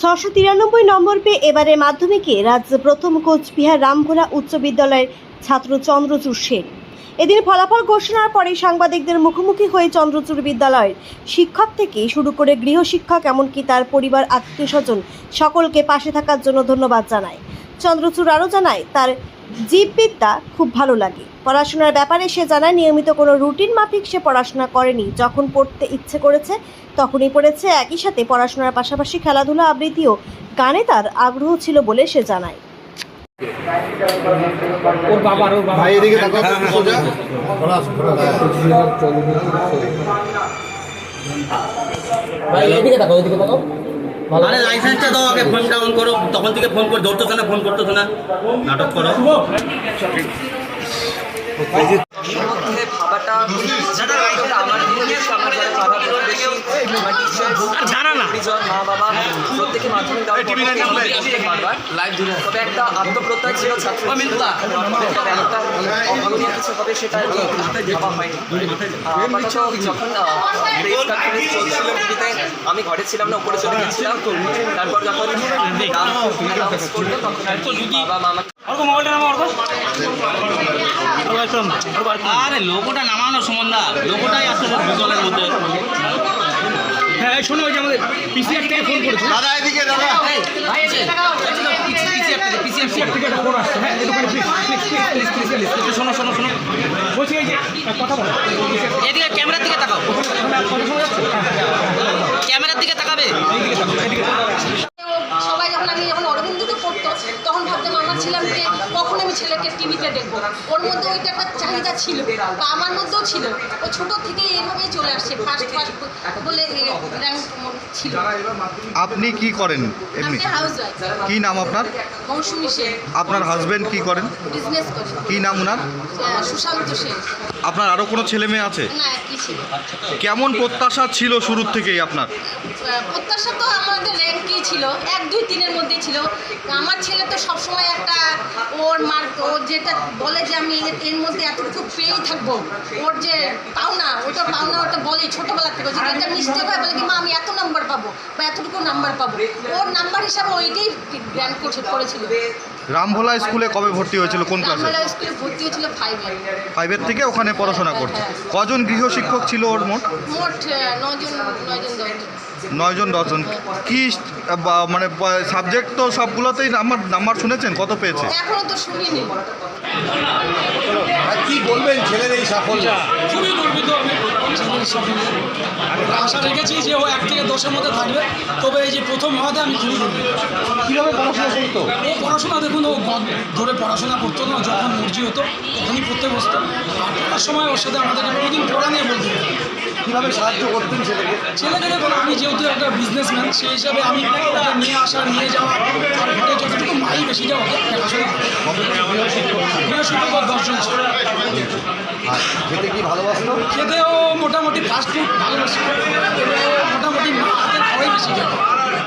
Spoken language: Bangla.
ছশো তিরানব্বই নম্বর পেয়ে এবারে মাধ্যমিকে রাজ্য প্রথম কোচবিহার রামভোলা উচ্চ বিদ্যালয়ের ছাত্র চন্দ্র শেখ এদিন ফলাফল ঘোষণার পরে সাংবাদিকদের মুখোমুখি হয়ে চন্দ্রচূড় বিদ্যালয়ের শিক্ষক থেকে শুরু করে গৃহশিক্ষক, এমনকি তার পরিবার আত্মীয় স্বজন সকলকে পাশে থাকার জন্য ধন্যবাদ জানায়। চন্দ্রচূড় আরও জানায়, তার জীববিদ্যা খুব ভালো লাগে। পড়াশোনার ব্যাপারে সে জানায়, নিয়মিত কোনো রুটিন মাফিক সে পড়াশোনা করেনি। যখন পড়তে ইচ্ছে করেছে, তখনই পড়েছে। একই সাথে পড়াশোনার পাশাপাশি খেলাধুলা, আবৃত্তিও। গানে তার আগ্রহ ছিল বলে সে জানায়। ওর বাবার ওর বাবা। ভাই এদিকে ভাই আরে লাইসেন্সটা দাও আগে ফোনটা অন করো। তখন থেকে ফোন করে ধরতো না ফোন করতো না। নাটক করো। ভাবাটা আমার জানা না। প্রত্যেকে মাধ্যমিক আমি তবে একটা আত্মপ্রত্যয় ছিল ছাত্র একটা অভাবনীয় কিছু হবে সেটা ভাবা হয়নি। আপাতত যখন প্রেস কনফারেন্স চলছিল টিভিতে আমি ঘরে ছিলাম না উপরে চলে গেছিলাম তারপর যখন আর কি বাবা মামা আরে লোকোটা নামানো সুমনদা লোকটাই আসলে জলের মধ্যে। হ্যাঁ শোনো ওই যে আমাদের পিসিআর থেকে ফোন করেছে। দাদা এদিকে দাদা। পিসিআর থেকে একটা ফোন আসছে। হ্যাঁ একটু please please please please please শোনো শোনো শোনো। বলছি এই যে কথা বলো। এদিকে ক্যামেরার দিকে তাকাও। ক্যামেরার দিকে তাকাবে? সবাই ছেলেকে টিভিতে দেখব। ওর মধ্যে ওইটা একটা চাহিদা ছিল বা আমার মধ্যেও ছিল। ও ছোট থেকে এইভাবেই চলে আসছে ফার্স্ট ফার্স্ট বলে র্যাঙ্ক ছিল। আপনি কি করেন এমনি? কি নাম আপনার? মৌসুমি সেন। আপনার হাজবেন্ড কি করেন? বিজনেস করেন কি নাম ওনার সুশান্ত সেন। আপনার আরও কোনো ছেলে মেয়ে আছে? না একই ছিল। কেমন প্রত্যাশা ছিল শুরুর থেকেই আপনার? প্রত্যাশা তো আমাদের র্যাঙ্কই ছিল এক দুই তিনের মধ্যেই ছিল। আমার ছেলে তো সবসময় একটা ওর মার ও যেটা বলে যে আমি এর- এর মধ্যে এতটুকু পেয়েই থাকব ওর যে পাওনা ওটা পাওনা ওটা বলে ছোটোবেলা থেকে। যদি এটা মিস্টেক হয় বলে কি মা আমি এত নাম্বার বা এতটুকু নাম্বার পাবো। ওর নাম্বার হিসাবে ওইটাই গ্র্যান্ড করেছিল। রামভোলা স্কুলে কবে ভর্তি হয়েছিল? কোন ক্লাসে রামলা স্কুলে ভর্তি হয়েছিল ফাইভে ফাইভের থেকে ওখানে পড়াশোনা করছে। কজন গৃহশিক্ষক ছিল ওর মোট? মোট আহ, নজন নজন নয়জন দশজন। কি বা- মানে সাবজেক্ট তো সবগুলোতেই নাম্বার নাম্বার শুনেছেন? কত পেয়েছে? এখনও তো শুনিনি। কি বলবেন ছেলের এই সাফল্য? খুবই গর্বিত আমি। আশা রেখেছি যে ও এক থেকে দশের মধ্যে থাকবে। তবে এই যে প্রথম হওয়াতে আমি খুবই কীভাবে পড়াশোনা করতো? ও পড়াশোনা দেখুন ও ধরে পড়াশোনা করতো না যখন মর্জি হতো তখনই পড়তে বসতো। আর পড়ার সময় ওর সাথে আমাদেরকে কোনোদিন পড়া নিয়ে বলতে না। সাহায্য করতেন ছেলেকে? ছেলেকে দেখুন আমি যেহেতু একটা বিজনেসম্যান সেই হিসাবে আমি নিয়ে আসা নিয়ে যাওয়া যতটুকু বেশি ওর দশজন ছিল খেতে কি ভালোবাসলো খেতেও মোটামুটি ফাস্ট ফুড ভালোবাসি। মোটামুটি হাতের খাওয়াই বেশি খায়